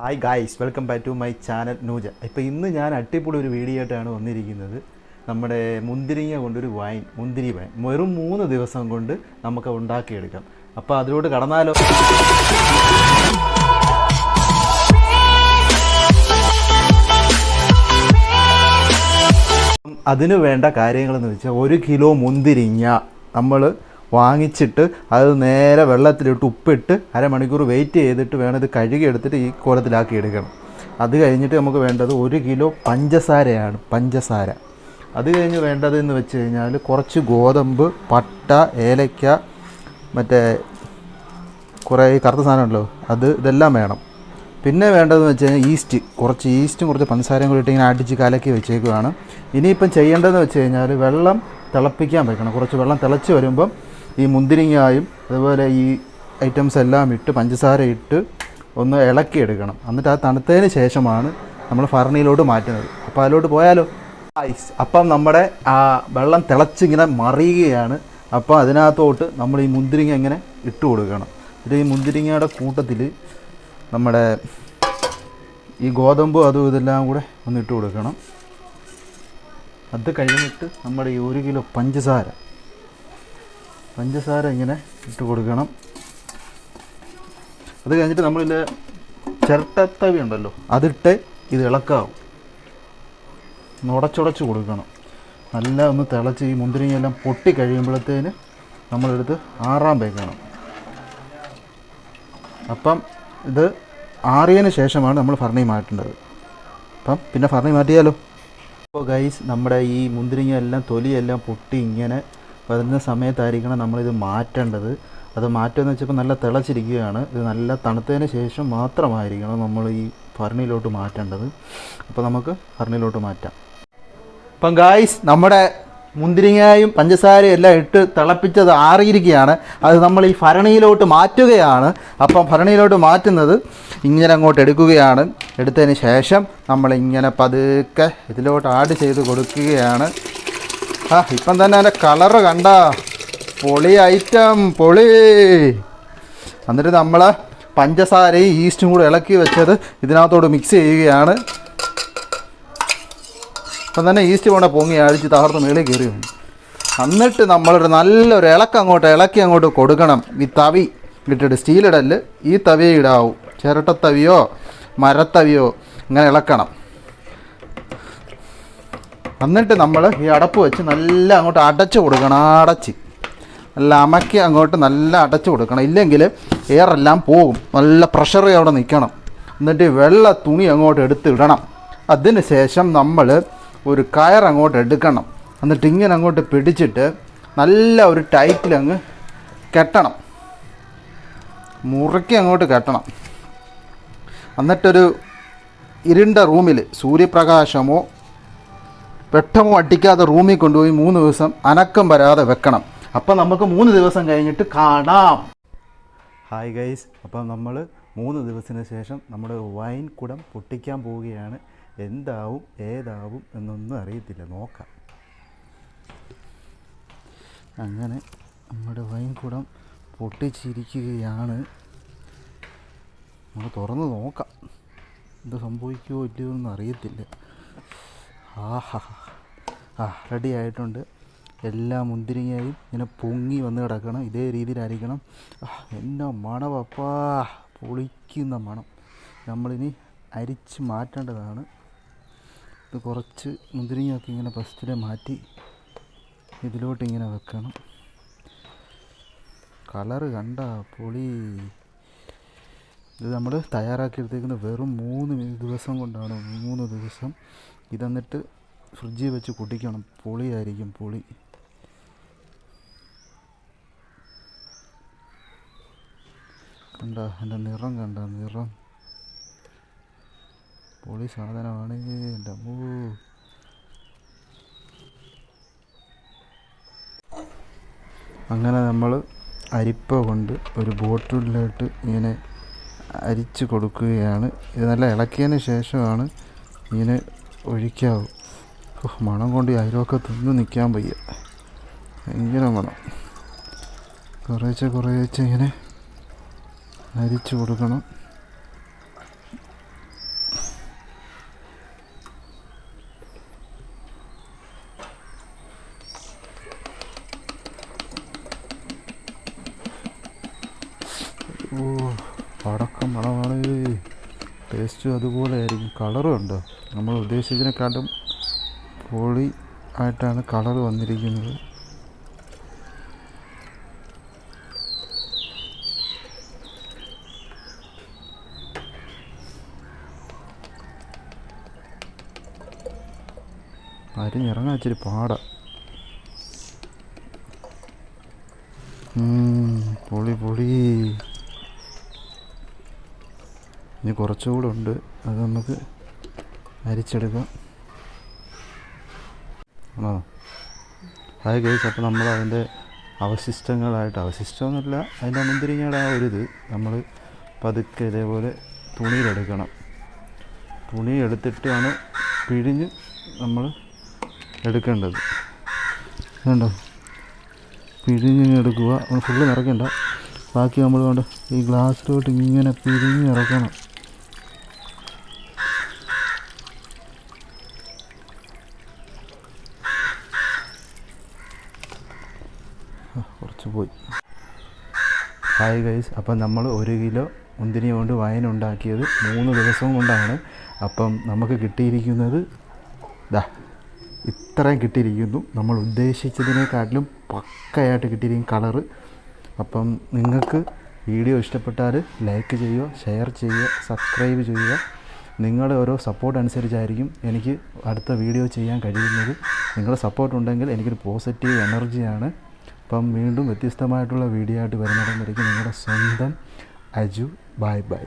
Hi guys welcome back to my channel Nooja ഇപ്പോൾ ഇന്ന് ഞാൻ അട്ടിപ്പൊളി ഒരു വീഡിയോ ആയിട്ടാണ് വന്നിരിക്കുന്നത്. നമ്മുടെ മുന്തിരിങ്ങ കൊണ്ടൊരു വൈൻ മുന്തിരി വൈൻ വെറും മൂന്ന് ദിവസം കൊണ്ട് നമുക്ക് ഉണ്ടാക്കിയെടുക്കാം. അപ്പോൾ അതിലോട്ട് കടന്നാലോ? അതിനു വേണ്ട കാര്യങ്ങളെന്ന് വെച്ചാൽ ഒരു കിലോ മുന്തിരിങ്ങ നമ്മൾ വാങ്ങിച്ചിട്ട് അത് നേരെ വെള്ളത്തിലിട്ട് ഉപ്പിട്ട് അരമണിക്കൂർ വെയിറ്റ് ചെയ്തിട്ട് വേണം ഇത് കഴുകി എടുത്തിട്ട് ഈ കോലത്തിലാക്കി എടുക്കണം. അത് കഴിഞ്ഞിട്ട് നമുക്ക് വേണ്ടത് ഒരു കിലോ പഞ്ചസാരയാണ് പഞ്ചസാര. അത് കഴിഞ്ഞ് വേണ്ടത് എന്ന് വെച്ച് കഴിഞ്ഞാൽ കുറച്ച് ഗോതമ്പ് പട്ട ഏലക്ക മറ്റേ കുറേ കറുത്ത സാധനമുണ്ടല്ലോ അത് ഇതെല്ലാം വേണം. പിന്നെ വേണ്ടതെന്ന് വെച്ച് കഴിഞ്ഞാൽ ഈസ്റ്റ് കുറച്ച് ഈസ്റ്റും കുറച്ച് പഞ്ചസാരയും കൂടി ഇട്ട് ഇങ്ങനെ അടിച്ച് കലക്കി വെച്ചേക്കുവാണ്. ഇനിയിപ്പം ചെയ്യേണ്ടതെന്ന് വെച്ച് കഴിഞ്ഞാൽ വെള്ളം തിളപ്പിക്കാൻ വെക്കണം. കുറച്ച് വെള്ളം തിളച്ച് വരുമ്പം ഈ മുന്തിരിങ്ങായും അതുപോലെ ഈ ഐറ്റംസ് എല്ലാം ഇട്ട് പഞ്ചസാര ഇട്ട് ഒന്ന് ഇളക്കി എടുക്കണം എന്നിട്ട് ആ തണുത്തതിന് ശേഷമാണ് നമ്മൾ ഫർണിയിലോട്ട് മാറ്റുന്നത്. അപ്പോൾ അതിലോട്ട് പോയാലോ? ഐസ് അപ്പം നമ്മുടെ ആ വെള്ളം തിളച്ചിങ്ങനെ മറിയുകയാണ്. അപ്പോൾ അതിനകത്തോട്ട് നമ്മൾ ഈ മുന്തിരിങ്ങ ഇങ്ങനെ ഇട്ട് കൊടുക്കണം. എന്നിട്ട് ഈ മുന്തിരിങ്ങയുടെ കൂട്ടത്തിൽ നമ്മുടെ ഈ ഗോതമ്പ് അതും ഇതെല്ലാം കൂടെ ഒന്ന് ഇട്ട് കൊടുക്കണം. അത് കഴിഞ്ഞിട്ട് നമ്മുടെ ഈ ഒരു കിലോ പഞ്ചസാര. പഞ്ചസാര ഇങ്ങനെ ഇട്ട് കൊടുക്കണം. അത് കഴിഞ്ഞിട്ട് നമ്മളിൽ ചിരട്ടത്തവി ഉണ്ടല്ലോ അതിട്ട് ഇത് ഇളക്കാവും. ഉടച്ചുടച്ച് കൊടുക്കണം. നല്ല ഒന്ന് തിളച്ച് ഈ മുന്തിരിങ്ങയെല്ലാം പൊട്ടി കഴിയുമ്പോഴത്തേന് നമ്മളെടുത്ത് ആറാൻ വെക്കണം. അപ്പം ഇത് ആറിയതിന് ശേഷമാണ് നമ്മൾ ഫർണി മാറ്റേണ്ടത്. അപ്പം പിന്നെ ഫർണി മാറ്റിയാലോ? അപ്പോൾ ഗൈസ് നമ്മുടെ ഈ മുന്തിരിങ്ങ എല്ലാം തൊലിയെല്ലാം പൊട്ടി ഇങ്ങനെ വരുന്ന സമയത്തായിരിക്കണം നമ്മളിത് മാറ്റേണ്ടത്. അത് മാറ്റുമെന്ന് വെച്ചപ്പോൾ നല്ല തിളച്ചിരിക്കുകയാണ്. ഇത് നല്ല തണുത്തതിന് ശേഷം മാത്രമായിരിക്കണം നമ്മൾ ഈ ഫർണിയിലോട്ട് മാറ്റേണ്ടത്. അപ്പോൾ നമുക്ക് ഫർണിയിലോട്ട് മാറ്റാം. ഇപ്പം ഗായ്സ് നമ്മുടെ മുന്തിരിങ്ങയും പഞ്ചസാരയും എല്ലാം ഇട്ട് തിളപ്പിച്ചത് ആറിയിരിക്കുകയാണ്. അത് നമ്മൾ ഈ ഭരണിയിലോട്ട് മാറ്റുകയാണ്. അപ്പം ഭരണിയിലോട്ട് മാറ്റുന്നത് ഇങ്ങനെ അങ്ങോട്ട് എടുക്കുകയാണ്. എടുത്തതിന് ശേഷം നമ്മൾ ഇങ്ങനെ പതുക്കെ ഇതിലോട്ട് ആഡ് ചെയ്ത് കൊടുക്കുകയാണ്. ആ ഇപ്പം തന്നെ അതിന്റെ കളറ് കണ്ട. പൊളി ഐറ്റം പൊളി. എന്നിട്ട് നമ്മൾ പഞ്ചസാരയും ഈസ്റ്റും കൂടെ ഇളക്കി വെച്ചത് ഇതിനകത്തോട് മിക്സ് ചെയ്യുകയാണ്. ഇപ്പം തന്നെ ഈസ്റ്റ് കൊണ്ട് പൊങ്ങി അഴിച്ച് തകർത്ത് മേളിൽ കയറി എന്നിട്ട് നമ്മളൊരു നല്ലൊരു ഇളക്കം അങ്ങോട്ട് ഇളക്കി അങ്ങോട്ട് കൊടുക്കണം. ഈ തവി ഇട്ടിട്ട് സ്റ്റീലിടൽ ഈ തവിയെ ഇടാവും. ചിരട്ടത്തവിയോ മരത്തവിയോ ഇങ്ങനെ ഇളക്കണം. എന്നിട്ട് നമ്മൾ ഈ അടപ്പ് വെച്ച് നല്ല അങ്ങോട്ട് അടച്ചു കൊടുക്കണം അടച്ച്. നല്ല അമക്കി അങ്ങോട്ട് നല്ല അടച്ചു കൊടുക്കണം. ഇല്ലെങ്കിൽ എയറെല്ലാം പോകും. നല്ല പ്രഷർ അവിടെ നിൽക്കണം. എന്നിട്ട് വെള്ള തുണി അങ്ങോട്ട് എടുത്ത് ഇടണം. അതിന് ശേഷം നമ്മൾ ഒരു കയർ അങ്ങോട്ട് എടുക്കണം. എന്നിട്ട് ഇങ്ങനെ അങ്ങോട്ട് പിടിച്ചിട്ട് നല്ല ഒരു ടൈറ്റിൽ അങ്ങ് കെട്ടണം. മുറുക്കി അങ്ങോട്ട് കെട്ടണം. എന്നിട്ടൊരു ഇരുണ്ട റൂമിൽ സൂര്യപ്രകാശമോ വെട്ടമോ അടിക്കാതെ റൂമിൽ കൊണ്ടുപോയി മൂന്ന് ദിവസം അനക്കം വരാതെ വെക്കണം. അപ്പം നമുക്ക് മൂന്ന് ദിവസം കഴിഞ്ഞിട്ട് കാണാം. ഹായ് ഗൈസ് അപ്പം നമ്മൾ മൂന്ന് ദിവസത്തിന് ശേഷം നമ്മുടെ വൈൻ കുടം പൊട്ടിക്കാൻ പോവുകയാണ്. എന്താവും ഏതാവും എന്നൊന്നും അറിയത്തില്ല. നോക്കാം. അങ്ങനെ നമ്മുടെ വൈൻ കുടം പൊട്ടിച്ചിരിക്കുകയാണ്. നമ്മൾ തുറന്ന് നോക്കാം. എന്ത് സംഭവിക്കുമോ ഇല്ലയോ ഒന്നും അറിയത്തില്ല. ആഹാ. ആ റെഡി ആയിട്ടുണ്ട്. എല്ലാ മുന്തിരിങ്ങയും ഇങ്ങനെ പൊങ്ങി വന്ന് കിടക്കണം. ഇതേ രീതിയിലായിരിക്കണം. എന്നാ മണവപ്പാ പൊളിക്കുന്ന മണം. നമ്മളിനി അരിച്ച് മാറ്റേണ്ടതാണ്. ഇത് കുറച്ച് മുന്തിരിങ്ങയൊക്കെ ഇങ്ങനെ ഫസ്റ്റിലെ മാറ്റി ഇതിലോട്ട് ഇങ്ങനെ വെക്കണം. കളറ് കണ്ട പൊളി. ഇത് നമ്മൾ തയ്യാറാക്കിയെടുത്തേക്കുന്നത് വെറും മൂന്ന് ദിവസം കൊണ്ടാണ്. മൂന്ന് ദിവസം. ഇതെന്നിട്ട് ഫ്രിഡ്ജിൽ വെച്ച് കുടിക്കണം പുളിയായിരിക്കും പുളി. കണ്ട എന്റെ നിറം കണ്ട നിറം. പൊളി സാധനമാണ്. എന്റെ അമ്മൂ. അങ്ങനെ നമ്മൾ അരിപ്പ കൊണ്ട് ഒരു ബോട്ടിലിലോട്ട് ഇങ്ങനെ അരിച്ച് കൊടുക്കുകയാണ്. ഇത് നല്ല ഇളക്കിയതിന് ശേഷമാണ് ഇങ്ങനെ ഒഴിക്കാവൂ. മണം കൊണ്ട് ഈ അയൽവക്കത്തൊന്നും നിൽക്കാൻ വയ്യ. ഭയങ്കര മണം. കുറേശ്ശെ കുറേശ്ശെ ഇങ്ങനെ അരിച്ചു കൊടുക്കണം. ടേസ്റ്റും അതുപോലെ ആയിരിക്കും കളറും ഉണ്ടോ. നമ്മൾ ഉദ്ദേശിച്ചതിനെക്കാട്ടും പൊളി ആയിട്ടാണ് കളർ വന്നിരിക്കുന്നത്. അരിഞ്ഞിറങ്ങാൻ ഇച്ചിരി പാടാ. പൊളി പൊളി. ഇനി കുറച്ചുകൂടെ ഉണ്ട്. അത് നമുക്ക് അരിച്ചെടുക്കാം. ആണോ? ഹായ് ഗൈസ് അപ്പോൾ നമ്മൾ അതിന്റെ അവശിഷ്ടങ്ങളായിട്ട് അവശിഷ്ടമൊന്നുമില്ല അതിന്റെ മുന്തിരിങ്ങയുടെ ആ ഇത് നമ്മൾ പതുക്കെ ഇതേപോലെ തുണിയിലെടുക്കണം. തുണി എടുത്തിട്ടാണ് പിഴിഞ്ഞ് നമ്മൾ എടുക്കേണ്ടത്. കണ്ടോ? പിഴിഞ്ഞ് എടുക്കുക. ഫുള്ള് നിറയ്ക്കണ്ട. ബാക്കി നമ്മൾ കൊണ്ട് ഈ ഗ്ലാസ്സിലോട്ട് ഇങ്ങനെ പിഴിഞ്ഞ് ഇറക്കണം ആ, കുറച്ച് പോയി ഹായ് ഗൈസ് അപ്പം നമ്മൾ ഒരു കിലോ മുന്തിരി കൊണ്ട് വയൻ ഉണ്ടാക്കിയത് മൂന്ന് ദിവസം കൊണ്ടാണ്. അപ്പം നമുക്ക് കിട്ടിയിരിക്കുന്നത് ദാ ഇത്രയും കിട്ടിയിരിക്കുന്നു. നമ്മൾ ഉദ്ദേശിച്ചതിനെക്കാട്ടിലും പക്കയായിട്ട് കിട്ടിയിരിക്കും കളറ് അപ്പം നിങ്ങൾക്ക് വീഡിയോ ഇഷ്ടപ്പെട്ടാൽ ലൈക്ക് ചെയ്യുക ഷെയർ ചെയ്യുക സബ്സ്ക്രൈബ് ചെയ്യുക. നിങ്ങളുടെ ഓരോ സപ്പോർട്ട് അനുസരിച്ചായിരിക്കും എനിക്ക് അടുത്ത വീഡിയോ ചെയ്യാൻ കഴിയുന്നത്. നിങ്ങളുടെ സപ്പോർട്ട് ഉണ്ടെങ്കിൽ എനിക്കൊരു പോസിറ്റീവ് എനർജിയാണ് അപ്പം വീണ്ടും വ്യത്യസ്തമായിട്ടുള്ള വീഡിയോ ആയിട്ട് വരുന്നിടം വരയ്ക്കും നിങ്ങളുടെ സ്വന്തം അജു. Bye bye.